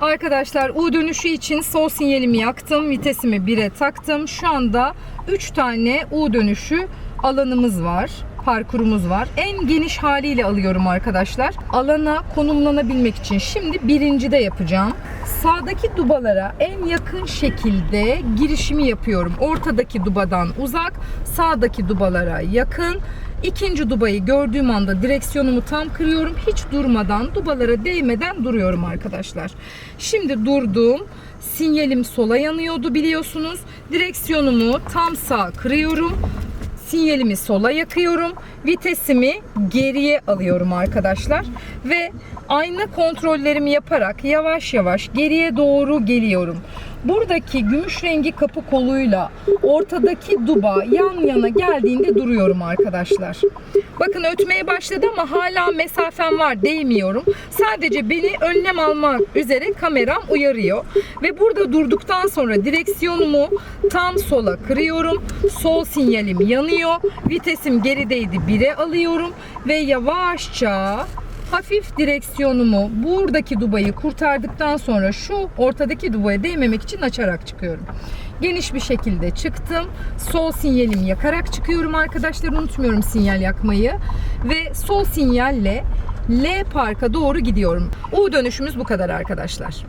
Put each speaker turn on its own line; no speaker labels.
Arkadaşlar U dönüşü için sol sinyalimi yaktım. Vitesimi 1'e taktım. Şu anda 3 tane U dönüşü alanımız var. Parkurumuz var. En geniş haliyle alıyorum arkadaşlar. Alana konumlanabilmek için şimdi birincide yapacağım. Sağdaki dubalara en yakın şekilde girişimi yapıyorum. Ortadaki dubadan uzak, sağdaki dubalara yakın. İkinci dubayı gördüğüm anda direksiyonumu tam kırıyorum. Hiç durmadan, dubalara değmeden duruyorum arkadaşlar. Şimdi durdum. Sinyalim sola yanıyordu biliyorsunuz. Direksiyonumu tam sağ kırıyorum. Sinyalimi sola yakıyorum. Vitesimi geriye alıyorum arkadaşlar. Ve ayna kontrollerimi yaparak yavaş yavaş geriye doğru geliyorum. Buradaki gümüş rengi kapı koluyla ortadaki duba yan yana geldiğinde duruyorum arkadaşlar. Bakın ötmeye başladı ama hala mesafem var değmiyorum. Sadece beni önlem almak üzere kameram uyarıyor. Ve burada durduktan sonra direksiyonumu tam sola kırıyorum. Sol sinyalim yanıyor. Vitesim gerideydi 1'e alıyorum. Ve yavaşça hafif direksiyonumu buradaki dubayı kurtardıktan sonra şu ortadaki dubaya değmemek için açarak çıkıyorum. Geniş bir şekilde çıktım. Sol sinyalimi yakarak çıkıyorum arkadaşlar. Unutmuyorum sinyal yakmayı. Ve sol sinyalle L parka doğru gidiyorum. U dönüşümüz bu kadar arkadaşlar.